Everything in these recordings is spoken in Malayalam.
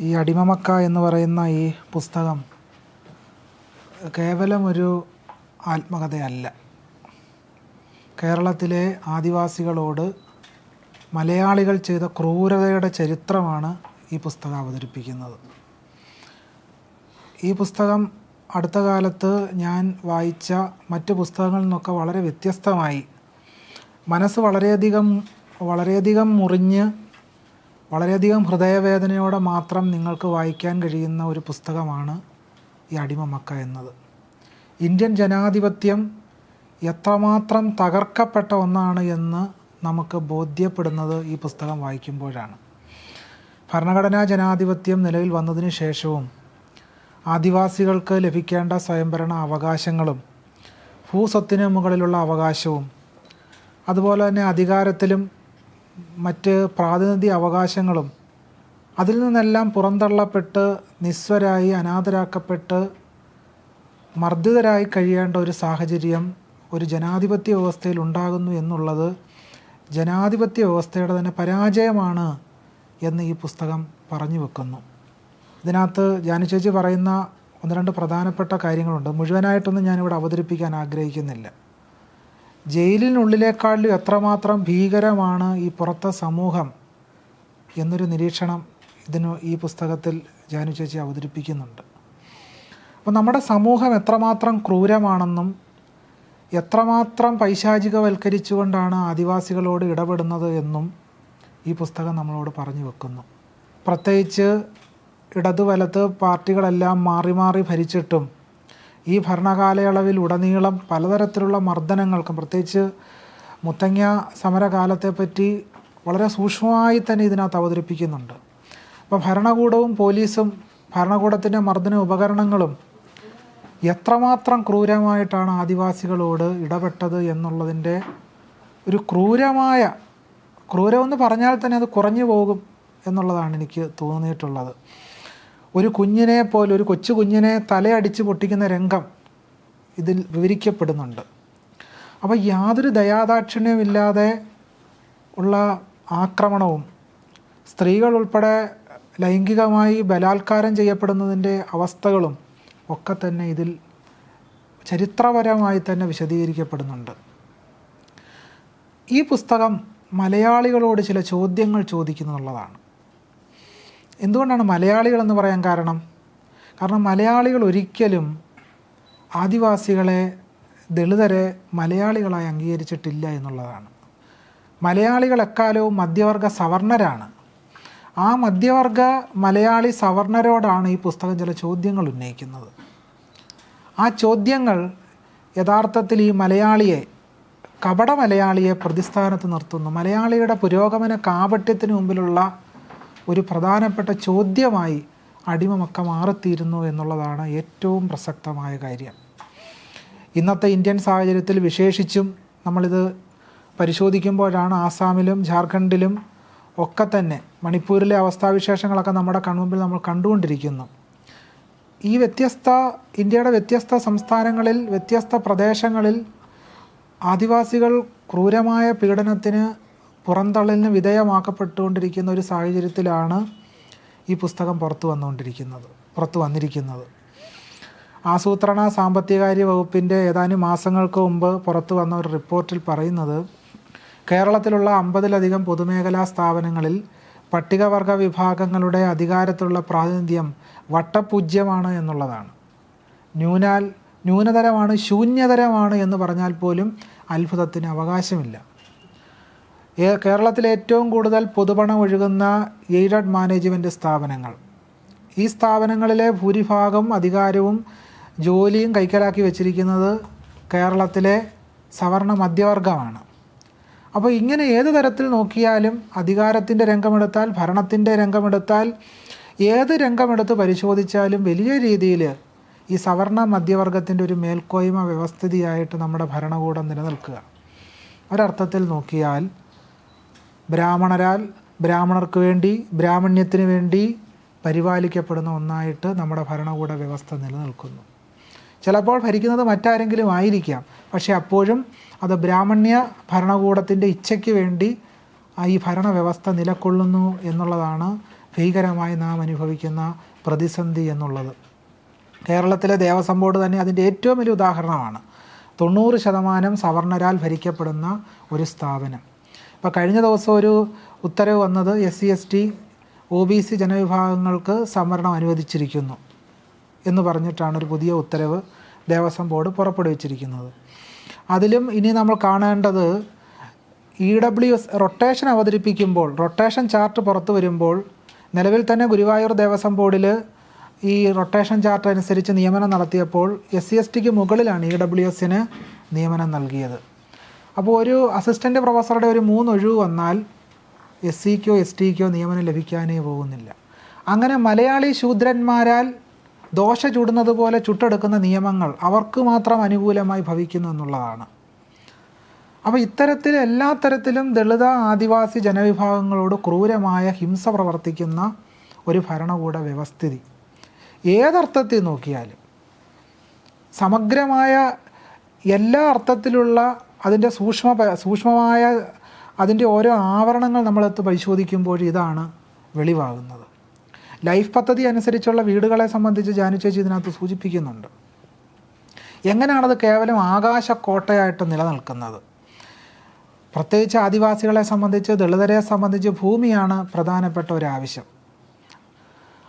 ഈ അടിമമക്ക എന്ന് പറയുന്ന ഈ പുസ്തകം കേവലം ഒരു ആത്മകഥയല്ല. കേരളത്തിലെ ആദിവാസികളോട് മലയാളികൾ ചെയ്ത ക്രൂരതയുടെ ചരിത്രമാണ് ഈ പുസ്തകം അവതരിപ്പിക്കുന്നത്. ഈ പുസ്തകം അടുത്ത കാലത്ത് ഞാൻ വായിച്ച മറ്റ് പുസ്തകങ്ങളിൽ നിന്നൊക്കെ വളരെ വ്യത്യസ്തമായി. മനസ്സ് വളരെയധികം വളരെയധികം മുറിഞ്ഞ് വളരെയധികം ഹൃദയവേദനയോടെ മാത്രം നിങ്ങൾക്ക് വായിക്കാൻ കഴിയുന്ന ഒരു പുസ്തകമാണ് ഈ അടിമമക്ക എന്നത്. ഇന്ത്യൻ ജനാധിപത്യം എത്രമാത്രം തകർക്കപ്പെട്ട ഒന്നാണ് എന്ന് നമുക്ക് ബോധ്യപ്പെടുന്നത് ഈ പുസ്തകം വായിക്കുമ്പോഴാണ്. ഭരണഘടനാ ജനാധിപത്യം നിലവിൽ വന്നതിന് ശേഷവും ആദിവാസികൾക്ക് ലഭിക്കേണ്ട സ്വയംഭരണ അവകാശങ്ങളും ഭൂസ്വത്തിന് മുകളിലുള്ള അവകാശവും അതുപോലെ തന്നെ അധികാരത്തിലും മറ്റ് പ്രാതിനിധ്യ അവകാശങ്ങളും അതിൽ നിന്നെല്ലാം പുറന്തള്ളപ്പെട്ട് നിസ്വരായി അനാഥരാക്കപ്പെട്ട് മർദ്ദിതരായി കഴിയേണ്ട ഒരു സാഹചര്യം ഒരു ജനാധിപത്യ വ്യവസ്ഥയിൽ ഉണ്ടാകുന്നു എന്നുള്ളത് ജനാധിപത്യ വ്യവസ്ഥയുടെ തന്നെ പരാജയമാണ് എന്ന് ഈ പുസ്തകം പറഞ്ഞു വെക്കുന്നു. ഇതിനകത്ത് ജാനു ചേച്ചി പറയുന്ന ഒന്ന് രണ്ട് പ്രധാനപ്പെട്ട കാര്യങ്ങളുണ്ട്. മുഴുവനായിട്ടൊന്നും ഞാനിവിടെ അവതരിപ്പിക്കാൻ ആഗ്രഹിക്കുന്നില്ല. ജയിലിനുള്ളിലേക്കാളിലും എത്രമാത്രം ഭീകരമാണ് ഈ പുറത്തെ സമൂഹം എന്നൊരു നിരീക്ഷണം ഇതിന് ഈ പുസ്തകത്തിൽ ജാനു ചേച്ചി അവതരിപ്പിക്കുന്നുണ്ട്. അപ്പോൾ നമ്മുടെ സമൂഹം എത്രമാത്രം ക്രൂരമാണെന്നും എത്രമാത്രം പൈശാചികവൽക്കരിച്ചുകൊണ്ടാണ് ആദിവാസികളോട് ഇടപെടുന്നത് എന്നും ഈ പുസ്തകം നമ്മളോട് പറഞ്ഞു വെക്കുന്നു. പ്രത്യേകിച്ച് ഇടതു വലത്ത് പാർട്ടികളെല്ലാം മാറി മാറി ഭരിച്ചിട്ടും ഈ ഭരണകാലയളവിൽ ഉടനീളം പലതരത്തിലുള്ള മർദ്ദനങ്ങൾക്കും പ്രത്യേകിച്ച് മുത്തങ്ങ സമരകാലത്തെപ്പറ്റി വളരെ സൂക്ഷ്മമായി തന്നെ ഇതിനകത്ത് അവതരിപ്പിക്കുന്നുണ്ട്. അപ്പോൾ ഭരണകൂടവും പോലീസും ഭരണകൂടത്തിന്റെ മർദ്ദന ഉപകരണങ്ങളും എത്രമാത്രം ക്രൂരമായിട്ടാണ് ആദിവാസികളോട് ഇടപെട്ടത് എന്നുള്ളതിന്റെ ഒരു ക്രൂരമായ ക്രൂരമെന്ന് പറഞ്ഞാൽ തന്നെ അത് കുറഞ്ഞു പോകും എന്നുള്ളതാണ് എനിക്ക് തോന്നിയിട്ടുള്ളത്. ഒരു കുഞ്ഞിനെ പോലെ ഒരു കൊച്ചു കുഞ്ഞിനെ തലയടിച്ച് പൊട്ടിക്കുന്ന രംഗം ഇതിൽ വിവരിക്കപ്പെടുന്നുണ്ട്. അപ്പോൾ യാതൊരു ദയാദാക്ഷിണ്യമില്ലാതെ ഉള്ള ആക്രമണവും സ്ത്രീകൾ ഉൾപ്പെടെ ലൈംഗികമായി ബലാത്കാരം ചെയ്യപ്പെടുന്നതിന്റെ അവസ്ഥകളും ഒക്കെ തന്നെ ഇതിൽ ചരിത്രപരമായി തന്നെ വിശദീകരിക്കപ്പെടുന്നുണ്ട്. ഈ പുസ്തകം മലയാളികളോട് ചില ചോദ്യങ്ങൾ ചോദിക്കുന്നുള്ളതാണ്. എന്തുകൊണ്ടാണ് മലയാളികൾ എന്ന് പറയാൻ കാരണം? കാരണം മലയാളികൾ ഒരിക്കലും ആദിവാസികളെ ദളിതരെ മലയാളികളായി അംഗീകരിച്ചിട്ടില്ല എന്നുള്ളതാണ്. മലയാളികൾ എക്കാലവും മധ്യവർഗ സവർണരാണ്. ആ മധ്യവർഗ മലയാളി സവർണരോടാണ് ഈ പുസ്തകം ചില ചോദ്യങ്ങൾ ഉന്നയിക്കുന്നത്. ആ ചോദ്യങ്ങൾ യഥാർത്ഥത്തിൽ ഈ മലയാളിയെ കപട മലയാളിയെ പ്രതിസ്ഥാനത്ത് നിർത്തുന്നു. മലയാളിയുടെ പുരോഗമന കാപട്യത്തിന് മുമ്പിലുള്ള ഒരു പ്രധാനപ്പെട്ട ചോദ്യമായി അടിമമക്ക മാറിത്തീരുന്നു എന്നുള്ളതാണ് ഏറ്റവും പ്രസക്തമായ കാര്യം. ഇന്നത്തെ ഇന്ത്യൻ സാഹചര്യത്തിൽ വിശേഷിച്ചും നമ്മളിത് പരിശോധിക്കുമ്പോഴാണ് ആസാമിലും ജാർഖണ്ഡിലും ഒക്കെ തന്നെ മണിപ്പൂരിലെ അവസ്ഥാവിശേഷങ്ങളൊക്കെ നമ്മുടെ കൺമുമ്പിൽ നമ്മൾ കണ്ടുകൊണ്ടിരിക്കുന്നു. ഈ വ്യത്യസ്ത ഇന്ത്യയുടെ വ്യത്യസ്ത സംസ്ഥാനങ്ങളിൽ വ്യത്യസ്ത പ്രദേശങ്ങളിൽ ആദിവാസികൾ ക്രൂരമായ പീഡനത്തിന് പുറന്തള്ളലിന് വിധേയമാക്കപ്പെട്ടുകൊണ്ടിരിക്കുന്ന ഒരു സാഹചര്യത്തിലാണ് ഈ പുസ്തകം പുറത്തു വന്നുകൊണ്ടിരിക്കുന്നത് പുറത്തു വന്നിരിക്കുന്നത്. ആസൂത്രണ സാമ്പത്തികാര്യ വകുപ്പിന്റെ ഏതാനും മാസങ്ങൾക്ക് മുമ്പ് പുറത്തു വന്ന ഒരു റിപ്പോർട്ടിൽ പറയുന്നത് കേരളത്തിലുള്ള അമ്പതിലധികം പൊതുമേഖലാ സ്ഥാപനങ്ങളിൽ പട്ടികവർഗ വിഭാഗങ്ങളുടെ അധികാരത്തിലുള്ള പ്രാതിനിധ്യം വട്ടപൂജ്യമാണ് എന്നുള്ളതാണ്. ന്യൂനാൽ ന്യൂനതരമാണ് ശൂന്യതരമാണ് എന്ന് പറഞ്ഞാൽ പോലും അത്ഭുതത്തിന് അവകാശമില്ല. കേരളത്തിലെ ഏറ്റവും കൂടുതൽ പൊതുപണം ഒഴുകുന്ന എയ്ഡഡ് മാനേജ്മെന്റ് സ്ഥാപനങ്ങൾ. ഈ സ്ഥാപനങ്ങളിലെ ഭൂരിഭാഗം അധികാരവും ജോലിയും കൈക്കലാക്കി വെച്ചിരിക്കുന്നത് കേരളത്തിലെ സവർണ മധ്യവർഗമാണ്. അപ്പോൾ ഇങ്ങനെ ഏത് തരത്തിൽ നോക്കിയാലും അധികാരത്തിന്റെ രംഗമെടുത്താൽ ഭരണത്തിന്റെ രംഗമെടുത്താൽ ഏത് രംഗമെടുത്ത് പരിശോധിച്ചാലും വലിയ രീതിയിൽ ഈ സവർണ മധ്യവർഗത്തിന്റെ ഒരു മേൽക്കോയ്മ വ്യവസ്ഥിതിയായിട്ട് നമ്മുടെ ഭരണകൂടം നിലനിൽക്കുക. ഒരർത്ഥത്തിൽ നോക്കിയാൽ ബ്രാഹ്മണരാൽ ബ്രാഹ്മണർക്ക് വേണ്ടി ബ്രാഹ്മണ്യത്തിന് വേണ്ടി പരിപാലിക്കപ്പെടുന്ന ഒന്നായിട്ട് നമ്മുടെ ഭരണകൂട വ്യവസ്ഥ നിലനിൽക്കുന്നു. ചിലപ്പോൾ ഭരിക്കുന്നത് മറ്റാരെങ്കിലും ആയിരിക്കാം പക്ഷേ അപ്പോഴും അത് ബ്രാഹ്മണ്യ ഭരണകൂടത്തിന്റെ ഇച്ഛയ്ക്ക് വേണ്ടി ഈ ഭരണവ്യവസ്ഥ നിലകൊള്ളുന്നു എന്നുള്ളതാണ് ഭീകരമായി നാം അനുഭവിക്കുന്ന പ്രതിസന്ധി എന്നുള്ളത്. കേരളത്തിലെ ദേവസ്വം ബോർഡ് തന്നെ അതിന്റെ ഏറ്റവും വലിയ ഉദാഹരണമാണ്. തൊണ്ണൂറ് ശതമാനം സവർണരാൽ ഭരിക്കപ്പെടുന്ന ഒരു സ്ഥാപനം. ഇപ്പോൾ കഴിഞ്ഞ ദിവസം ഒരു ഉത്തരവ് വന്നത് S C S T O B C ജനവിഭാഗങ്ങൾക്ക് സംവരണം അനുവദിച്ചിരിക്കുന്നു എന്ന് പറഞ്ഞിട്ടാണ് ഒരു പുതിയ ഉത്തരവ് ദേവസ്വം ബോർഡ് പുറപ്പെടുവിച്ചിരിക്കുന്നത്. അതിലും ഇനി നമ്മൾ കാണേണ്ടത് ഇ ഡബ്ല്യു എസ് റൊട്ടേഷൻ അവതരിപ്പിക്കുമ്പോൾ റൊട്ടേഷൻ ചാർട്ട് പുറത്തു വരുമ്പോൾ നിലവിൽ തന്നെ ഗുരുവായൂർ ദേവസ്വം ബോർഡിൽ ഈ റൊട്ടേഷൻ ചാർട്ട് അനുസരിച്ച് നിയമനം നടത്തിയപ്പോൾ എസ് സി എസ് ടിക്ക് മുകളിലാണ് ഇ ഡബ്ല്യു എസിന് നിയമനം നൽകിയത്. അപ്പോൾ ഒരു അസിസ്റ്റന്റ് പ്രൊഫസറുടെ ഒരു മൂന്നൊഴിവ് വന്നാൽ എസ് സിക്കോ എസ് ടിക്കോ നിയമനം ലഭിക്കാനേ പോകുന്നില്ല. അങ്ങനെ മലയാളി ശൂദ്രന്മാരാൽ ദോശ ചുടുന്നത് പോലെ ചുട്ടെടുക്കുന്ന നിയമങ്ങൾ അവർക്ക് മാത്രം അനുകൂലമായി ഭവിക്കുന്നു എന്നുള്ളതാണ്. അപ്പോൾ ഇത്തരത്തിൽ എല്ലാ തരത്തിലും ദളിത ആദിവാസി ജനവിഭാഗങ്ങളോട് ക്രൂരമായ ഹിംസ പ്രവർത്തിക്കുന്ന ഒരു ഭരണകൂട വ്യവസ്ഥിതി. ഏതർത്ഥത്തിൽ നോക്കിയാലും സമഗ്രമായ എല്ലാ അർത്ഥത്തിലുള്ള അതിന്റെ സൂക്ഷ്മ സൂക്ഷ്മമായ അതിന്റെ ഓരോ ആവരണങ്ങൾ നമ്മളെടുത്ത് പരിശോധിക്കുമ്പോൾ ഇതാണ് വെളിവാകുന്നത്. ലൈഫ് പദ്ധതി അനുസരിച്ചുള്ള വീടുകളെ സംബന്ധിച്ച് ജാനു ചേച്ചി ഇതിനകത്ത് സൂചിപ്പിക്കുന്നുണ്ട്. എങ്ങനെയാണത് കേവലം ആകാശക്കോട്ടയായിട്ട് നിലനിൽക്കുന്നത്? പ്രത്യേകിച്ച് ആദിവാസികളെ സംബന്ധിച്ച് ദളിതരെ സംബന്ധിച്ച് ഭൂമിയാണ് പ്രധാനപ്പെട്ട ഒരു ആവശ്യം.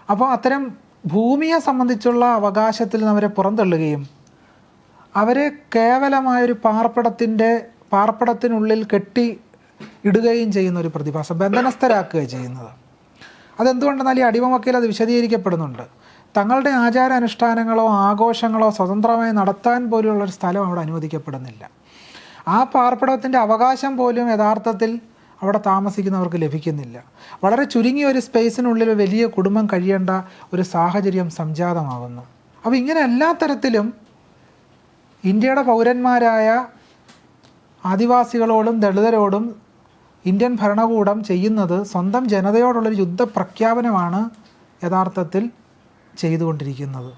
അപ്പോൾ അത്തരം ഭൂമിയെ സംബന്ധിച്ചുള്ള അവകാശത്തിൽ നിന്ന് അവരെ പുറന്തള്ളുകയും അവരെ കേവലമായൊരു പാർപ്പിടത്തിന്റെ പാർപ്പിടത്തിനുള്ളിൽ കെട്ടി ഇടുകയും ചെയ്യുന്ന ഒരു പ്രതിഭാസം ബന്ധനസ്ഥരാക്കുകയും ചെയ്യുന്നത്. അതെന്തുകൊണ്ടെന്നാൽ ഈ അടിമവക്കയിൽ അത് വിശദീകരിക്കപ്പെടുന്നുണ്ട്. തങ്ങളുടെ ആചാര അനുഷ്ഠാനങ്ങളോ ആഘോഷങ്ങളോ സ്വതന്ത്രമായി നടത്താൻ പോലുള്ള ഒരു സ്ഥലം അവിടെ അനുവദിക്കപ്പെടുന്നില്ല. ആ പാർപ്പിടത്തിന്റെ അവകാശം പോലും യഥാർത്ഥത്തിൽ അവിടെ താമസിക്കുന്നവർക്ക് ലഭിക്കുന്നില്ല. വളരെ ചുരുങ്ങിയ ഒരു സ്പേസിനുള്ളിൽ വലിയ കുടുംബം കഴിയേണ്ട ഒരു സാഹചര്യം സംജാതമാകുന്നു അപ്പോൾ ഇങ്ങനെ എല്ലാ തരത്തിലും ഇന്ത്യയുടെ പൗരന്മാരായ ആദിവാസികളോടും ദളിതരോടും ഇന്ത്യൻ ഭരണകൂടം ചെയ്യുന്നത് സ്വന്തം ജനതയോടുള്ളൊരു യുദ്ധപ്രഖ്യാപനമാണ് യഥാർത്ഥത്തിൽ ചെയ്തുകൊണ്ടിരിക്കുന്നത്.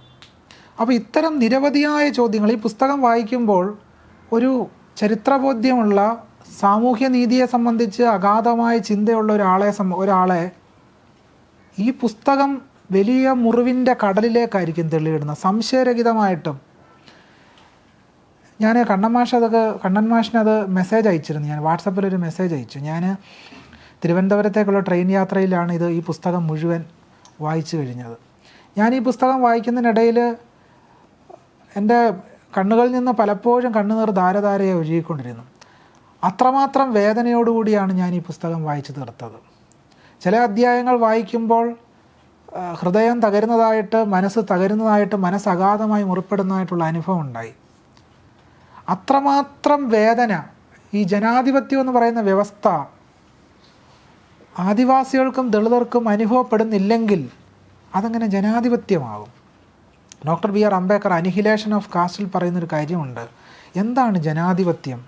അപ്പോൾ ഇത്തരം നിരവധിയായ ചോദ്യങ്ങൾ ഈ പുസ്തകം വായിക്കുമ്പോൾ ഒരു ചരിത്രബോധ്യമുള്ള സാമൂഹ്യ നീതിയെ സംബന്ധിച്ച് അഗാധമായ ചിന്തയുള്ള ഒരാളെ ഒരാളെ ഈ പുസ്തകം വലിയ മുറിവിന്റെ കടലിലേക്കായിരിക്കും തെളിയിടുന്നത്. സംശയരഹിതമായിട്ടും ഞാൻ കണ്ണൻ മാഷ് അതൊക്കെ കണ്ണൻ അത് മെസ്സേജ് അയച്ചിരുന്നു. ഞാൻ വാട്സപ്പിൽ ഒരു മെസ്സേജ് അയച്ചു. ഞാൻ തിരുവനന്തപുരത്തേക്കുള്ള ട്രെയിൻ യാത്രയിലാണ് ഇത് ഈ പുസ്തകം മുഴുവൻ വായിച്ചു കഴിഞ്ഞത്. ഞാൻ ഈ പുസ്തകം വായിക്കുന്നതിനിടയിൽ എന്റെ കണ്ണുകളിൽ നിന്ന് പലപ്പോഴും കണ്ണുനീർ ധാരധാരയെ ഒഴുകിക്കൊണ്ടിരുന്നു. അത്രമാത്രം വേദനയോടുകൂടിയാണ് ഞാൻ ഈ പുസ്തകം വായിച്ചു തീർത്തത്. ചില അധ്യായങ്ങൾ വായിക്കുമ്പോൾ ഹൃദയം തകരുന്നതായിട്ട് മനസ്സ് തകരുന്നതായിട്ട് മനസ്സ് അഗാധമായി മുറിപ്പെടുന്നതായിട്ടുള്ള അനുഭവം ഉണ്ടായി. അത്രമാത്രം വേദന ഈ ജനാധിപത്യം എന്ന് പറയുന്ന വ്യവസ്ഥ ആദിവാസികൾക്കും ദളിതർക്കും അനുഭവപ്പെടുന്നില്ലെങ്കിൽ അതങ്ങനെ ജനാധിപത്യമാകും. Doctor B R Ambedkar annihilation of കാസ്റ്റിൽ പറയുന്നൊരു കാര്യമുണ്ട്. എന്താണ് ജനാധിപത്യം?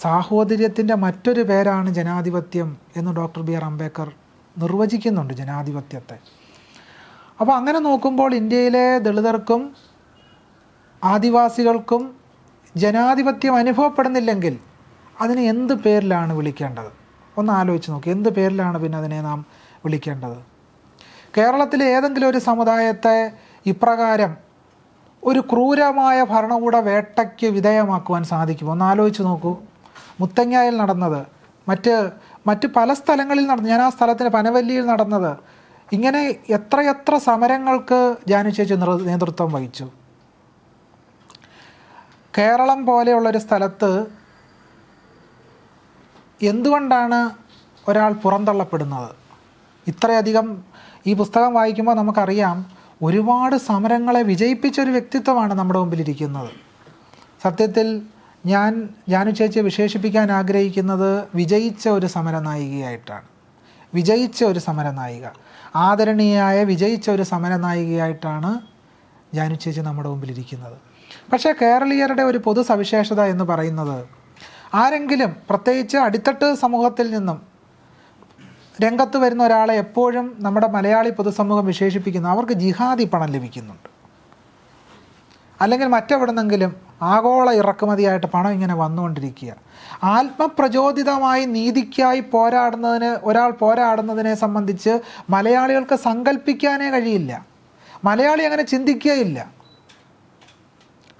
സാഹോദര്യത്തിന്റെ മറ്റൊരു പേരാണ് ജനാധിപത്യം എന്ന് ഡോക്ടർ ബി ആർ അംബേദ്കർ നിർവചിക്കുന്നുണ്ട് ജനാധിപത്യത്തെ. അപ്പോൾ അങ്ങനെ നോക്കുമ്പോൾ ഇന്ത്യയിലെ ദളിതർക്കും ആദിവാസികൾക്കും ജനാധിപത്യം അനുഭവപ്പെടുന്നില്ലെങ്കിൽ അതിനെ എന്ത് പേരിലാണ് വിളിക്കേണ്ടത്? ഒന്ന് ആലോചിച്ച് നോക്കി. എന്ത് പേരിലാണ് പിന്നെ അതിനെ നാം വിളിക്കേണ്ടത്? കേരളത്തിലെ ഏതെങ്കിലും ഒരു സമുദായത്തെ ഇപ്രകാരം ഒരു ക്രൂരമായ ഭരണകൂട വേട്ടയ്ക്ക് വിധേയമാക്കുവാൻ സാധിക്കുമോ? ഒന്ന് ആലോചിച്ച് നോക്കൂ. മുത്തങ്ങായിൽ നടന്നത് മറ്റ് മറ്റ് പല സ്ഥലങ്ങളിൽ നടന്നു ഞാൻ ആ സ്ഥലത്തിന് പനവല്ലിയിൽ നടന്നത്. ഇങ്ങനെ എത്രയെത്ര സമരങ്ങൾക്ക് ജാനു ചേച്ചി നേതൃത്വം വഹിച്ചു. കേരളം പോലെയുള്ളൊരു സ്ഥലത്ത് എന്തുകൊണ്ടാണ് ഒരാൾ പുറന്തള്ളപ്പെടുന്നത്? ഇത്രയധികം ഈ പുസ്തകം വായിക്കുമ്പോൾ നമുക്കറിയാം ഒരുപാട് സമരങ്ങളെ വിജയിപ്പിച്ചൊരു വ്യക്തിത്വമാണ് നമ്മുടെ മുമ്പിലിരിക്കുന്നത്. സത്യത്തിൽ ഞാൻ ജാനു ചേച്ചിയെ വിശേഷിപ്പിക്കാൻ ആഗ്രഹിക്കുന്നത് വിജയിച്ച ഒരു സമരനായികയായിട്ടാണ്. വിജയിച്ച ഒരു സമരനായിക. ആദരണീയായ വിജയിച്ച ഒരു സമരനായികയായിട്ടാണ് ജാനു ചേച്ചി നമ്മുടെ മുമ്പിലിരിക്കുന്നത്. പക്ഷേ കേരളീയരുടെ ഒരു പൊതു സവിശേഷത എന്ന് പറയുന്നത് ആരെങ്കിലും പ്രത്യേകിച്ച് അടിത്തട്ട് സമൂഹത്തിൽ നിന്നും രംഗത്ത് വരുന്ന ഒരാളെ എപ്പോഴും നമ്മുടെ മലയാളി പൊതുസമൂഹം വിശേഷിപ്പിക്കുന്നു. അവർക്ക് ജിഹാദി പണം ലഭിക്കുന്നുണ്ട്. അല്ലെങ്കിൽ മറ്റെവിടുന്നെങ്കിലും ആഗോള ഇറക്കുമതിയായിട്ട് പണം ഇങ്ങനെ വന്നുകൊണ്ടിരിക്കുക. ആത്മപ്രചോദിതമായി നീതിക്കായി പോരാടുന്നതിന് ഒരാൾ പോരാടുന്നതിനെ സംബന്ധിച്ച് മലയാളികൾക്ക് സങ്കല്പിക്കാനേ കഴിയില്ല. മലയാളി അങ്ങനെ ചിന്തിക്കുകയില്ല.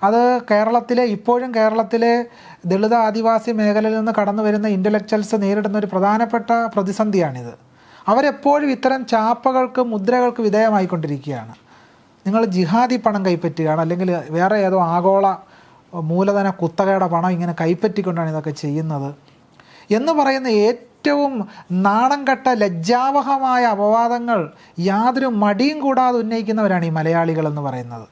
അത് കേരളത്തിലെ ഇപ്പോഴും കേരളത്തിലെ ദളിത് ആദിവാസി മേഖലയിൽ നിന്ന് കടന്നു വരുന്ന ഇന്റലക്ച്വൽസ് നേരിടുന്ന ഒരു പ്രധാനപ്പെട്ട പ്രതിസന്ധിയാണിത്. അവരെപ്പോഴും ഇത്തരം ചാപ്പകൾക്ക് മുദ്രകൾക്ക് വിധേയമായിക്കൊണ്ടിരിക്കുകയാണ്. നിങ്ങൾ ജിഹാദി പണം കൈപ്പറ്റുകയാണ് അല്ലെങ്കിൽ വേറെ ഏതോ ആഗോള മൂലധന കുത്തകയുടെ പണം ഇങ്ങനെ കൈപ്പറ്റിക്കൊണ്ടാണ് ഇതൊക്കെ ചെയ്യുന്നത്. എന്ന് പറയുന്ന ഏറ്റവും നാണം കെട്ട ലജ്ജാവഹമായ അപവാദങ്ങൾ യാതൊരു മടിയും കൂടാതെ ഉന്നയിക്കുന്നവരാണ് ഈ മലയാളികൾ എന്ന് പറയുന്നത്.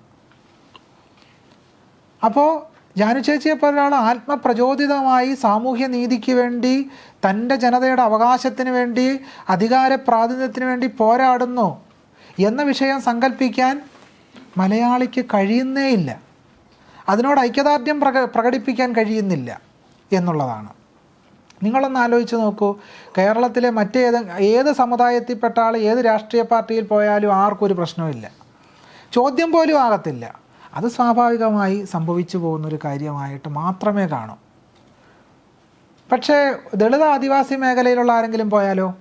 അപ്പോൾ ജാനു ചേച്ചിയെ പോലെ ഒരാൾ ആത്മപ്രചോദിതമായി സാമൂഹ്യ നീതിക്ക് വേണ്ടി തന്റെ ജനതയുടെ അവകാശത്തിന് വേണ്ടി അധികാര പ്രാതിനിധ്യത്തിന് വേണ്ടി പോരാടുന്നു എന്ന വിഷയം സങ്കല്പിക്കാൻ മലയാളിക്ക് കഴിയുന്നേ ഇല്ല അതിനോട് ഐക്യദാർഢ്യം പ്രക പ്രകടിപ്പിക്കാൻ കഴിയുന്നില്ല എന്നുള്ളതാണ്. നിങ്ങളൊന്ന് ആലോചിച്ച് നോക്കൂ. കേരളത്തിലെ മറ്റേത് ഏത് സമുദായത്തിൽപ്പെട്ട ആൾ ഏത് രാഷ്ട്രീയ പാർട്ടിയിൽ പോയാലും ആർക്കും ഒരു പ്രശ്നവുമില്ല. ചോദ്യം പോലും ആകത്തില്ല. അത് സ്വാഭാവികമായി സംഭവിച്ചു പോകുന്നൊരു കാര്യമായിട്ട് മാത്രമേ കാണൂ. പക്ഷേ ദളിത് ആദിവാസി മേഖലയിലുള്ള ആരെങ്കിലും പോയാലോ?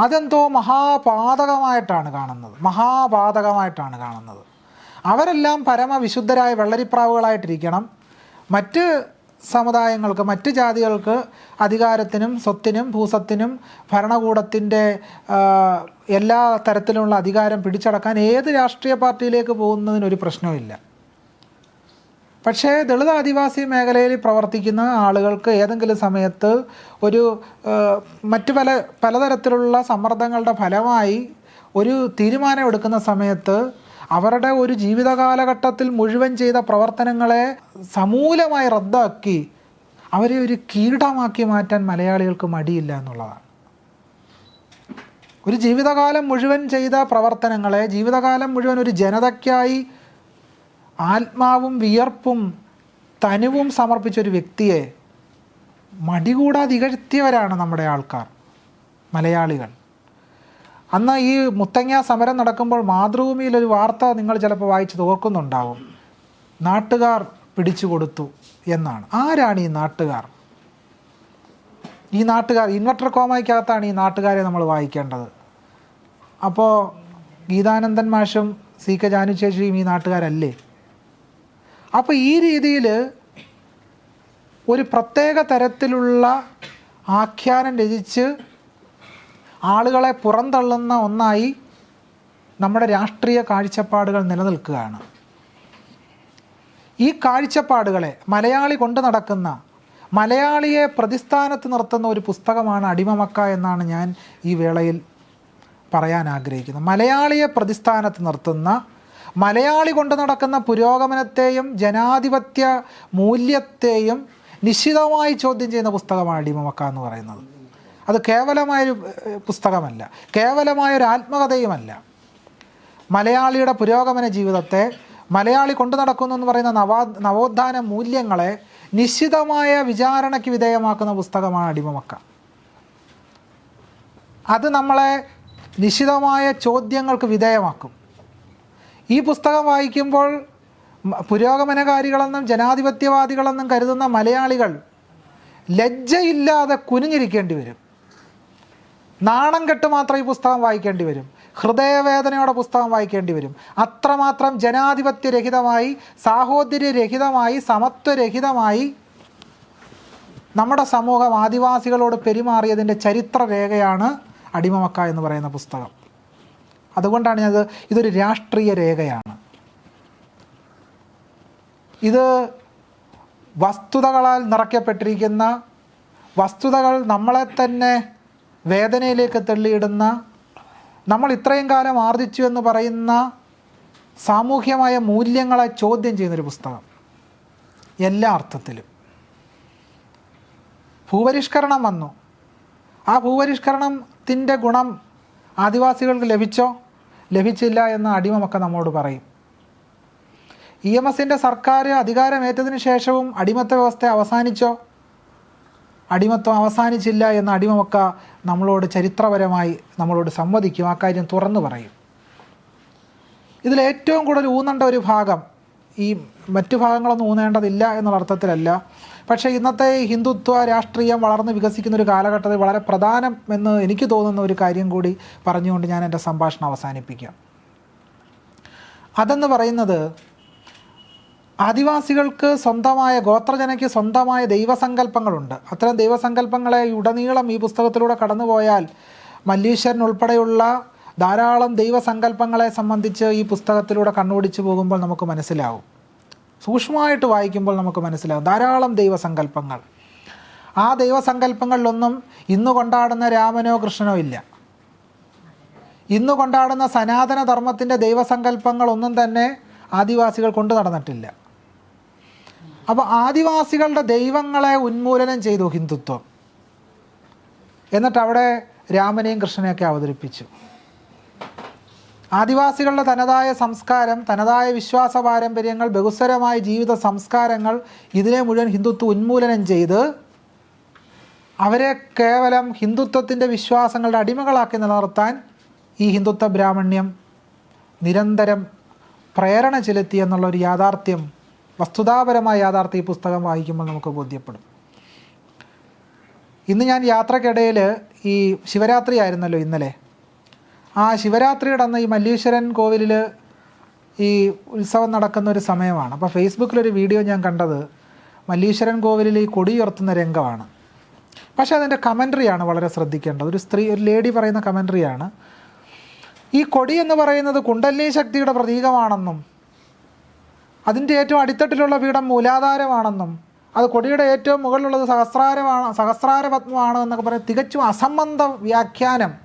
അതെന്തോ മഹാപാതകമായിട്ടാണ് കാണുന്നത്. മഹാപാതകമായിട്ടാണ് കാണുന്നത്. അവരെല്ലാം പരമവിശുദ്ധരായ വെള്ളരിപ്രാവുകളായിട്ടിരിക്കണം. മറ്റ് സമുദായങ്ങൾക്ക് മറ്റ് ജാതികൾക്ക് അധികാരത്തിനും സ്വത്തിനും ഭൂസ്വത്തിനും ഭരണകൂടത്തിന്റെ എല്ലാ തരത്തിലുള്ള അധികാരം പിടിച്ചടക്കാൻ ഏത് രാഷ്ട്രീയ പാർട്ടിയിലേക്ക് പോകുന്നതിനൊരു പ്രശ്നവുമില്ല. പക്ഷേ ദളിത് ആദിവാസി മേഖലയിൽ പ്രവർത്തിക്കുന്ന ആളുകൾക്ക് ഏതെങ്കിലും സമയത്ത് ഒരു മറ്റ് പല പലതരത്തിലുള്ള സമ്മർദ്ദങ്ങളുടെ ഫലമായി ഒരു തീരുമാനമെടുക്കുന്ന സമയത്ത് അവരുടെ ഒരു ജീവിതകാലഘട്ടത്തിൽ മുഴുവൻ ചെയ്ത പ്രവർത്തനങ്ങളെ സമൂലമായി റദ്ദാക്കി അവരെ ഒരു കീടമാക്കി മാറ്റാൻ മലയാളികൾക്ക് മടിയില്ല എന്നുള്ളതാണ്. ഒരു ജീവിതകാലം മുഴുവൻ ചെയ്ത പ്രവർത്തനങ്ങളെ ജീവിതകാലം മുഴുവൻ ഒരു ജനതയ്ക്കായി ആത്മാവും വിയർപ്പും തനുവും സമർപ്പിച്ച ഒരു വ്യക്തിയെ മടികൂടാതെ ഇകഴ്ത്തിയവരാണ് നമ്മുടെ ആൾക്കാർ മലയാളികൾ. അന്ന് ഈ മുത്തങ്ങ സമരം നടക്കുമ്പോൾ മാതൃഭൂമിയിൽ ഒരു വാർത്ത നിങ്ങൾ ചിലപ്പോൾ വായിച്ചത് ഓർക്കുന്നുണ്ടാവും നാട്ടുകാർ പിടിച്ചു കൊടുത്തു എന്നാണ്. ആരാണ് ഈ നാട്ടുകാർ? ഈ നാട്ടുകാർ ഇൻവെർട്ടർ കോമയ്ക്കകത്താണ് ഈ നാട്ടുകാരെ നമ്മൾ വായിക്കേണ്ടത്. അപ്പോൾ ഗീതാനന്ദൻ മാഷും സി കെ ജാനു ചേച്ചിയും ഈ നാട്ടുകാരല്ലേ? അപ്പോൾ ഈ രീതിയിൽ ഒരു പ്രത്യേക തരത്തിലുള്ള ആഖ്യാനം രചിച്ച് ആളുകളെ പുറന്തള്ളുന്ന ഒന്നായി നമ്മുടെ രാഷ്ട്രീയ കാഴ്ചപ്പാടുകൾ നിലനിൽക്കുകയാണ്. ഈ കാഴ്ചപ്പാടുകളെ മലയാളി കൊണ്ടു നടക്കുന്ന മലയാളിയെ പ്രതിസ്ഥാനത്ത് നിർത്തുന്ന ഒരു പുസ്തകമാണ് അടിമമക്ക എന്നാണ് ഞാൻ ഈ വേളയിൽ പറയാൻ ആഗ്രഹിക്കുന്നത്. മലയാളിയെ പ്രതിസ്ഥാനത്ത് നിർത്തുന്ന മലയാളി കൊണ്ട് നടക്കുന്ന പുരോഗമനത്തെയും ജനാധിപത്യ മൂല്യത്തെയും നിശ്ചിതമായി ചോദ്യം ചെയ്യുന്ന പുസ്തകമാണ് അടിമമക്ക എന്ന് പറയുന്നത്. അത് കേവലമായൊരു പുസ്തകമല്ല. കേവലമായൊരു ആത്മകഥയുമല്ല. മലയാളിയുടെ പുരോഗമന ജീവിതത്തെ മലയാളി കൊണ്ടു നടക്കുന്നു എന്ന് പറയുന്ന നവാ നവോത്ഥാന മൂല്യങ്ങളെ നിശ്ചിതമായ വിചാരണയ്ക്ക് വിധേയമാക്കുന്ന പുസ്തകമാണ് അടിമമക്ക അത് നമ്മളെ നിശ്ചിതമായ ചോദ്യങ്ങൾക്ക് വിധേയമാക്കും. ഈ പുസ്തകം വായിക്കുമ്പോൾ പുരോഗമനകാരികളെന്നും ജനാധിപത്യവാദികളെന്നും കരുതുന്ന മലയാളികൾ ലജ്ജയില്ലാതെ കുനിഞ്ഞിരിക്കേണ്ടി വരും. നാണം കെട്ട് മാത്രം ഈ പുസ്തകം വായിക്കേണ്ടി വരും. ഹൃദയവേദനയോടെ പുസ്തകം വായിക്കേണ്ടി വരും. അത്രമാത്രം ജനാധിപത്യരഹിതമായി സാഹോദര്യരഹിതമായി സമത്വരഹിതമായി നമ്മുടെ സമൂഹം ആദിവാസികളോട് പെരുമാറിയതിന്റെ ചരിത്രരേഖയാണ് അടിമമക്ക എന്ന് പറയുന്ന പുസ്തകം. അതുകൊണ്ടാണ് ഞാനത് ഇതൊരു രാഷ്ട്രീയ രേഖയാണ്. ഇത് വസ്തുതകളാൽ നിറയ്ക്കപ്പെട്ടിരിക്കുന്ന വസ്തുതകൾ നമ്മളെ തന്നെ വേദനയിലേക്ക് തള്ളിയിടുന്ന നമ്മൾ ഇത്രയും കാലം ആർജിച്ചു എന്ന് പറയുന്ന സാമൂഹ്യമായ മൂല്യങ്ങളെ ചോദ്യം ചെയ്യുന്നൊരു പുസ്തകം. എല്ലാ അർത്ഥത്തിലും. ഭൂപരിഷ്കരണം വന്നു. ആ ഭൂപരിഷ്കരണത്തിന്റെ ഗുണം ആദിവാസികൾക്ക് ലഭിച്ചോ? ലഭിച്ചില്ല എന്ന അടിമമൊക്കെ നമ്മോട് പറയും. ഇ എം എസിന്റെ സർക്കാർ അധികാരമേറ്റതിന് ശേഷവും അടിമത്ത വ്യവസ്ഥ അവസാനിച്ചോ? അടിമത്വം അവസാനിച്ചില്ല എന്ന അടിമമൊക്ക നമ്മളോട് ചരിത്രപരമായി നമ്മളോട് സമ്മതിക്കും ആ കാര്യം തുറന്നു പറയും. ഇതിൽ ഏറ്റവും കൂടുതൽ ഊന്നണ്ട ഒരു ഭാഗം ഈ മറ്റു ഭാഗങ്ങളൊന്നും ഊന്നേണ്ടതില്ല എന്നുള്ള അർത്ഥത്തിലല്ല. പക്ഷേ ഇന്നത്തെ ഹിന്ദുത്വ രാഷ്ട്രീയം വളർന്ന് വികസിക്കുന്ന ഒരു കാലഘട്ടത്തിൽ വളരെ പ്രധാനം എന്ന് എനിക്ക് തോന്നുന്ന ഒരു കാര്യം കൂടി പറഞ്ഞുകൊണ്ട് ഞാൻ എന്റെ സംഭാഷണം അവസാനിപ്പിക്കാം. അതെന്ന് പറയുന്നത് ആദിവാസികൾക്ക് സ്വന്തമായ ഗോത്രജനയ്ക്ക് സ്വന്തമായ ദൈവസങ്കല്പങ്ങളുണ്ട്. അത്തരം ദൈവസങ്കല്പങ്ങളെ ഉടനീളം ഈ പുസ്തകത്തിലൂടെ കടന്നുപോയാൽ മല്ലീശ്വരൻ ഉൾപ്പെടെയുള്ള ധാരാളം ദൈവസങ്കല്പങ്ങളെ സംബന്ധിച്ച് ഈ പുസ്തകത്തിലൂടെ കണ്ണോടിച്ചു പോകുമ്പോൾ നമുക്ക് മനസ്സിലാവും. സൂക്ഷ്മമായിട്ട് വായിക്കുമ്പോൾ നമുക്ക് മനസ്സിലാകും. ധാരാളം ദൈവസങ്കല്പങ്ങൾ. ആ ദൈവസങ്കല്പങ്ങളിലൊന്നും ഇന്ന് കൊണ്ടാടുന്ന രാമനോ കൃഷ്ണനോ ഇല്ല. ഇന്ന് കൊണ്ടാടുന്ന സനാതന ധർമ്മത്തിന്റെ ദൈവസങ്കല്പങ്ങളൊന്നും തന്നെ ആദിവാസികൾ കൊണ്ടു നടന്നിട്ടില്ല. അപ്പോൾ ആദിവാസികളുടെ ദൈവങ്ങളെ ഉന്മൂലനം ചെയ്തു ഹിന്ദുത്വം. എന്നിട്ട് അവിടെ രാമനെയും കൃഷ്ണനെയൊക്കെ അവതരിപ്പിച്ചു. ആദിവാസികളുടെ തനതായ സംസ്കാരം തനതായ വിശ്വാസ പാരമ്പര്യങ്ങൾ ബഹുസ്വരമായ ജീവിത സംസ്കാരങ്ങൾ ഇതിനെ മുഴുവൻ ഹിന്ദുത്വം ഉന്മൂലനം ചെയ്ത് അവരെ കേവലം ഹിന്ദുത്വത്തിന്റെ വിശ്വാസങ്ങളുടെ അടിമകളാക്കി നിലനിർത്താൻ ഈ ഹിന്ദുത്വ ബ്രാഹ്മണ്യം നിരന്തരം പ്രേരണ ചെലുത്തി എന്നുള്ള ഒരു യാഥാർത്ഥ്യം വസ്തുതാപരമായ യാഥാർത്ഥ്യം ഈ പുസ്തകം വായിക്കുമ്പോൾ നമുക്ക് ബോധ്യപ്പെടും. ഇന്ന് ഞാൻ യാത്രക്കിടയിൽ ഈ ശിവരാത്രി ആയിരുന്നല്ലോ ഇന്നലെ. ആ ശിവരാത്രിയുടെ അന്ന് ഈ മല്ലീശ്വരൻ കോവിലിൽ ഈ ഉത്സവം നടക്കുന്ന ഒരു സമയമാണ്. അപ്പോൾ ഫേസ്ബുക്കിലൊരു വീഡിയോ ഞാൻ കണ്ടത്. മല്ലീശ്വരൻ കോവിലിൽ ഈ കൊടി ഉയർത്തുന്ന രംഗമാണ്. പക്ഷേ അതിന്റെ കമൻട്രിയാണ് വളരെ ശ്രദ്ധിക്കേണ്ടത്. ഒരു സ്ത്രീ ഒരു ലേഡി പറയുന്ന കമൻട്രിയാണ് ഈ കൊടി എന്ന് പറയുന്നത് കുണ്ടലിനി ശക്തിയുടെ പ്രതീകമാണെന്നും അതിന്റെ ഏറ്റവും അടിത്തട്ടിലുള്ള പീഠം മൂലാധാരമാണെന്നും അത് കൊടിയുടെ ഏറ്റവും മുകളിലുള്ളത് സഹസ്രാരമാണ് സഹസ്രാര പത്മമാണ് എന്നൊക്കെ പറയുന്നത് തികച്ചും അസംബന്ധ വ്യാഖ്യാനം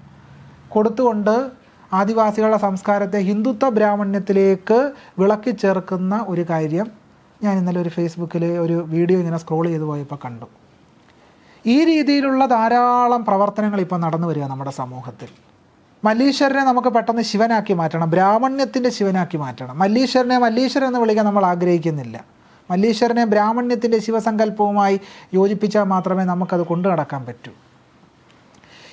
കൊടുത്തുകൊണ്ട് ആദിവാസികളുടെ സംസ്കാരത്തെ ഹിന്ദുത്വ ബ്രാഹ്മണ്യത്തിലേക്ക് വിളക്കി ചേർക്കുന്ന ഒരു കാര്യം ഞാൻ ഇന്നലെ ഒരു ഫേസ്ബുക്കിൽ ഒരു വീഡിയോ ഇങ്ങനെ സ്ക്രോൾ ചെയ്തു പോയപ്പോൾ കണ്ടു. ഈ രീതിയിലുള്ള ധാരാളം പ്രവർത്തനങ്ങൾ ഇപ്പോൾ നടന്നു വരിക നമ്മുടെ സമൂഹത്തിൽ. മല്ലീശ്വരനെ നമുക്ക് പെട്ടെന്ന് ശിവനാക്കി മാറ്റണം ബ്രാഹ്മണ്യത്തിന്റെ ശിവനാക്കി മാറ്റണം. മല്ലീശ്വരനെ മല്ലീശ്വരൻ എന്ന് വിളിക്കാൻ നമ്മൾ ആഗ്രഹിക്കുന്നില്ല. മല്ലീശ്വരനെ ബ്രാഹ്മണ്യത്തിന്റെ ശിവസങ്കല്പവുമായി യോജിപ്പിച്ചാൽ മാത്രമേ നമുക്കത് കൊണ്ടു നടക്കാൻ പറ്റൂ.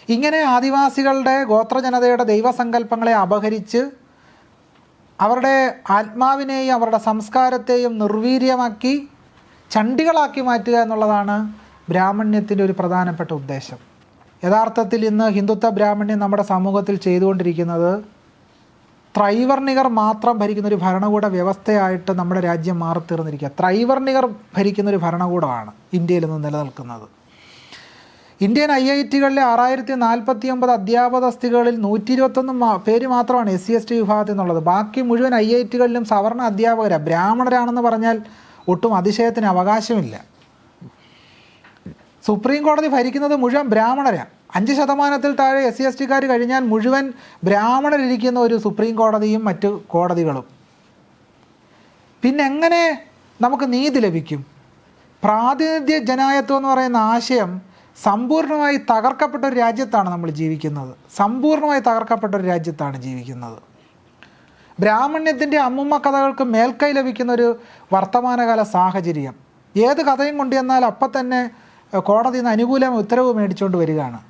ഇങ്ങനെ ആദിവാസികളുടെ ഗോത്രജനതയുടെ ദൈവസങ്കല്പങ്ങളെ അപഹരിച്ച് അവരുടെ ആത്മാവിനെയും അവരുടെ സംസ്കാരത്തെയും നിർവീര്യമാക്കി ചണ്ടികളാക്കി മാറ്റുക എന്നുള്ളതാണ് ബ്രാഹ്മണ്യത്തിന്റെ ഒരു പ്രധാനപ്പെട്ട ഉദ്ദേശം. യഥാർത്ഥത്തിൽ ഇന്ന് ഹിന്ദുത്വ ബ്രാഹ്മണ്യം നമ്മുടെ സമൂഹത്തിൽ ചെയ്തുകൊണ്ടിരിക്കുന്നത് ത്രൈവർണികർ മാത്രം ഭരിക്കുന്ന ഒരു ഭരണകൂട വ്യവസ്ഥയായിട്ട് നമ്മുടെ രാജ്യം മാറിത്തീർന്നിരിക്കുക. ത്രൈവർണികർ ഭരിക്കുന്ന ഒരു ഭരണകൂടമാണ് ഇന്ത്യയിൽ നിന്ന് നിലനിൽക്കുന്നത്. ഇന്ത്യൻ ഐ ഐ ടികളിലെ ആറായിരത്തി നാൽപ്പത്തി ഒമ്പത് അധ്യാപക തസ്തികകളിൽ നൂറ്റി ഇരുപത്തൊന്ന് പേര് മാത്രമാണ് എസ് സി എസ് ടി വിഭാഗത്തിൽ നിന്നുള്ളത്. ബാക്കി മുഴുവൻ ഐ ഐ ടികളിലും സവർണ അധ്യാപകരാണ് ബ്രാഹ്മണരാണെന്ന് പറഞ്ഞാൽ ഒട്ടും അതിശയത്തിന് അവകാശമില്ല. സുപ്രീം കോടതി ഭരിക്കുന്നത് മുഴുവൻ ബ്രാഹ്മണരാണ് അഞ്ച് ശതമാനത്തിൽ താഴെ എസ് സി എസ് ടിക്കാർ കഴിഞ്ഞാൽ മുഴുവൻ ബ്രാഹ്മണരിരിക്കുന്ന ഒരു സുപ്രീം കോടതിയും മറ്റു കോടതികളും. പിന്നെ എങ്ങനെ നമുക്ക് നീതി ലഭിക്കും? പ്രാതിനിധ്യ ജനായത്വം എന്ന് പറയുന്ന ആശയം സമ്പൂർണമായി തകർക്കപ്പെട്ട ഒരു രാജ്യത്താണ് നമ്മൾ ജീവിക്കുന്നത്. സമ്പൂർണമായി തകർക്കപ്പെട്ട ഒരു രാജ്യത്താണ് ജീവിക്കുന്നത്. ബ്രാഹ്മണ്യത്തിന്റെ അമ്മുമ്മ കഥകൾക്ക് മേൽക്കൈ ലഭിക്കുന്ന ഒരു വർത്തമാനകാല സാഹചര്യം. ഏത് കഥയും കൊണ്ടുവന്നാൽ അപ്പം തന്നെ കോടതിയിൽ നിന്ന് അനുകൂല ഉത്തരവ് മേടിച്ചുകൊണ്ട് വരികയാണ്.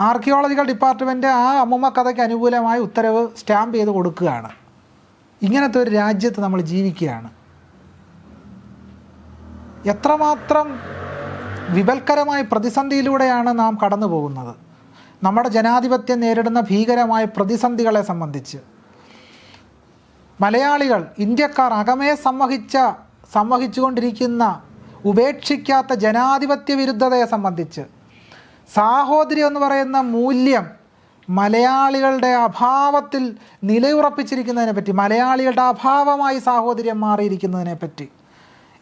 ആർക്കിയോളജിക്കൽ ഡിപ്പാർട്ട്മെന്റ് ആ അമ്മുമ്മ കഥയ്ക്ക് അനുകൂലമായ ഉത്തരവ് സ്റ്റാമ്പ് ചെയ്ത് കൊടുക്കുകയാണ്. ഇങ്ങനത്തെ ഒരു രാജ്യത്ത് നമ്മൾ ജീവിക്കുകയാണ്. എത്രമാത്രം വിപൽക്കരമായ പ്രതിസന്ധിയിലൂടെയാണ് നാം കടന്നു പോകുന്നത് നമ്മുടെ ജനാധിപത്യം നേരിടുന്ന ഭീകരമായ പ്രതിസന്ധികളെ സംബന്ധിച്ച്. മലയാളികൾ ഇന്ത്യക്കാർ അകമേ സമ്മഹിച്ച സമ്മഹിച്ചുകൊണ്ടിരിക്കുന്ന ഉപേക്ഷിക്കാത്ത ജനാധിപത്യ വിരുദ്ധതയെ സംബന്ധിച്ച് സാഹോദര്യം എന്ന് പറയുന്ന മൂല്യം മലയാളികളുടെ അഭാവത്തിൽ നിലയുറപ്പിച്ചിരിക്കുന്നതിനെപ്പറ്റി മലയാളികളുടെ അഭാവമായി സാഹോദര്യം മാറിയിരിക്കുന്നതിനെപ്പറ്റി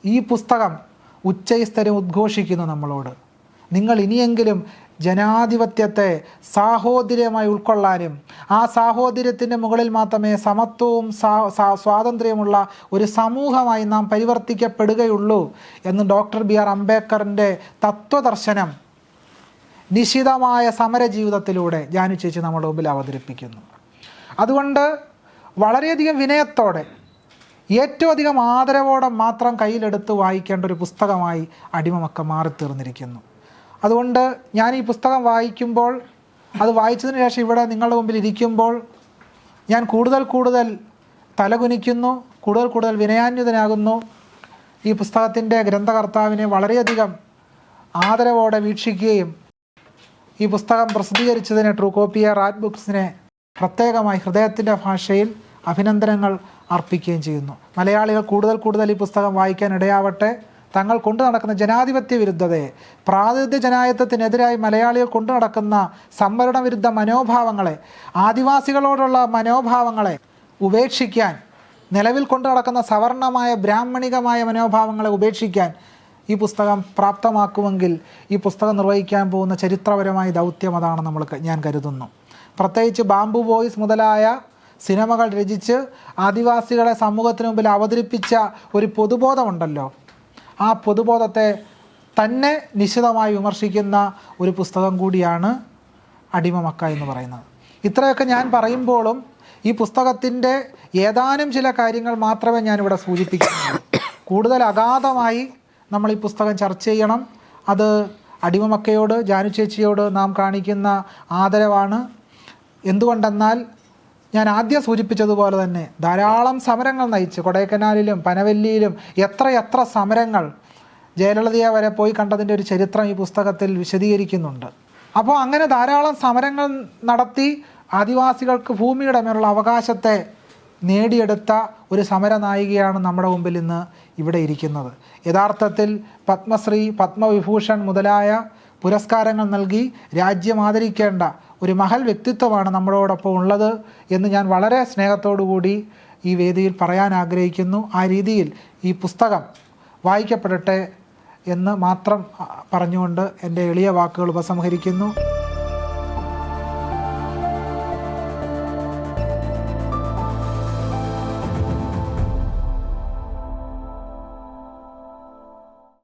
ഈ പുസ്തകം ഉച്ചൈസ്തരം ഉദ്ഘോഷിക്കുന്നു നമ്മളോട്. നിങ്ങൾ ഇനിയെങ്കിലും ജനാധിപത്യത്തെ സാഹോദര്യമായി ഉൾക്കൊള്ളാനും ആ സാഹോദര്യത്തിന്റെ മുകളിൽ മാത്രമേ സമത്വവും സ്വാതന്ത്ര്യമുള്ള ഒരു സമൂഹമായി നാം പരിവർത്തിക്കപ്പെടുകയുള്ളൂ എന്ന് ഡോക്ടർ ബി ആർ അംബേദ്കറിന്റെ തത്വദർശനം നിശിതമായ സമര ജീവിതത്തിലൂടെ ജാനു ചേച്ചി നമ്മുടെ മുമ്പിൽ അവതരിപ്പിക്കുന്നു. അതുകൊണ്ട് വളരെയധികം വിനയത്തോടെ ഏറ്റവും അധികം ആദരവോടെ മാത്രം കയ്യിലെടുത്ത് വായിക്കേണ്ട ഒരു പുസ്തകമായി അടിമമക്ക മാറിത്തീർന്നിരിക്കുന്നു. അതുകൊണ്ട് ഞാൻ ഈ പുസ്തകം വായിക്കുമ്പോൾ അത് വായിച്ചതിന് ശേഷം ഇവിടെ നിങ്ങളുടെ മുമ്പിൽ ഇരിക്കുമ്പോൾ ഞാൻ കൂടുതൽ കൂടുതൽ തലകുനിക്കുന്നു കൂടുതൽ കൂടുതൽ വിനയാന്വിതനാകുന്നു. ഈ പുസ്തകത്തിന്റെ ഗ്രന്ഥകർത്താവിനെ വളരെയധികം ആദരവോടെ വീക്ഷിക്കുകയും ഈ പുസ്തകം പ്രസിദ്ധീകരിച്ചതിന് ട്രൂ കോപ്പിയ റാറ്റ് ബുക്സിനെ പ്രത്യേകമായി ഹൃദയത്തിന്റെ ഭാഷയിൽ അഭിനന്ദനങ്ങൾ അർപ്പിക്കുകയും ചെയ്യുന്നു. മലയാളികൾ കൂടുതൽ കൂടുതൽ ഈ പുസ്തകം വായിക്കാൻ ഇടയാവട്ടെ. തങ്ങൾ കൊണ്ടു നടക്കുന്ന ജനാധിപത്യ വിരുദ്ധതയെ പ്രാതിനിധ്യ ജനായത്വത്തിനെതിരായി മലയാളികൾ കൊണ്ടു നടക്കുന്ന സംവരണ വിരുദ്ധ മനോഭാവങ്ങളെ ആദിവാസികളോടുള്ള മനോഭാവങ്ങളെ ഉപേക്ഷിക്കാൻ നിലവിൽ കൊണ്ടു നടക്കുന്ന സവർണമായ ബ്രാഹ്മണികമായ മനോഭാവങ്ങളെ ഉപേക്ഷിക്കാൻ ഈ പുസ്തകം പ്രാപ്തമാക്കുമെങ്കിൽ ഈ പുസ്തകം നിർവഹിക്കാൻ പോകുന്ന ചരിത്രപരമായ ദൗത്യം അതാണ് നമ്മൾ ഞാൻ കരുതുന്നു. പ്രത്യേകിച്ച് ബാംബു ബോയ്സ് മുതലായ സിനിമകൾ രചിച്ച് ആദിവാസികളെ സമൂഹത്തിന് മുമ്പിൽ അവതരിപ്പിച്ച ഒരു പൊതുബോധമുണ്ടല്ലോ. ആ പൊതുബോധത്തെ തന്നെ നിശിതമായി വിമർശിക്കുന്ന ഒരു പുസ്തകം കൂടിയാണ് അടിമമക്ക എന്ന് പറയുന്നത്. ഇത്രയൊക്കെ ഞാൻ പറയുമ്പോഴും ഈ പുസ്തകത്തിന്റെ ഏതാനും ചില കാര്യങ്ങൾ മാത്രമേ ഞാനിവിടെ സൂചിപ്പിക്കുന്നുള്ളൂ. കൂടുതൽ അഗാധമായി നമ്മൾ ഈ പുസ്തകം ചർച്ച ചെയ്യണം. അത് അടിമമക്കയോട് ജാനു ചേച്ചിയോട് നാം കാണിക്കുന്ന ആദരവാണ്. എന്തുകൊണ്ടെന്നാൽ ഞാൻ ആദ്യം സൂചിപ്പിച്ചതുപോലെ തന്നെ ധാരാളം സമരങ്ങൾ നയിച്ച് കൊടൈക്കനാലിലും പനവല്ലിയിലും എത്രയെത്ര സമരങ്ങൾ ജയലളിതയെ വരെ പോയി കണ്ടതിന്റെ ഒരു ചരിത്രം ഈ പുസ്തകത്തിൽ വിശദീകരിക്കുന്നുണ്ട്. അപ്പോൾ അങ്ങനെ ധാരാളം സമരങ്ങൾ നടത്തി ആദിവാസികൾക്ക് ഭൂമിയുടെ മേലുള്ള അവകാശത്തെ നേടിയെടുത്ത ഒരു സമര നായികയാണ് നമ്മുടെ മുമ്പിൽ ഇന്ന് ഇവിടെ ഇരിക്കുന്നത്. യഥാർത്ഥത്തിൽ പത്മശ്രീ പത്മവിഭൂഷൺ മുതലായ പുരസ്കാരങ്ങൾ നൽകി രാജ്യം ആദരിക്കേണ്ട ഒരു മഹൽ വ്യക്തിത്വമാണ് നമ്മളോടൊപ്പം ഉള്ളത് എന്ന് ഞാൻ വളരെ കൂടി ഈ വേദിയിൽ പറയാൻ ആഗ്രഹിക്കുന്നു. ആ രീതിയിൽ ഈ പുസ്തകം വായിക്കപ്പെടട്ടെ എന്ന് മാത്രം പറഞ്ഞുകൊണ്ട് എന്റെ എളിയ വാക്കുകൾ ഉപസംഹരിക്കുന്നു.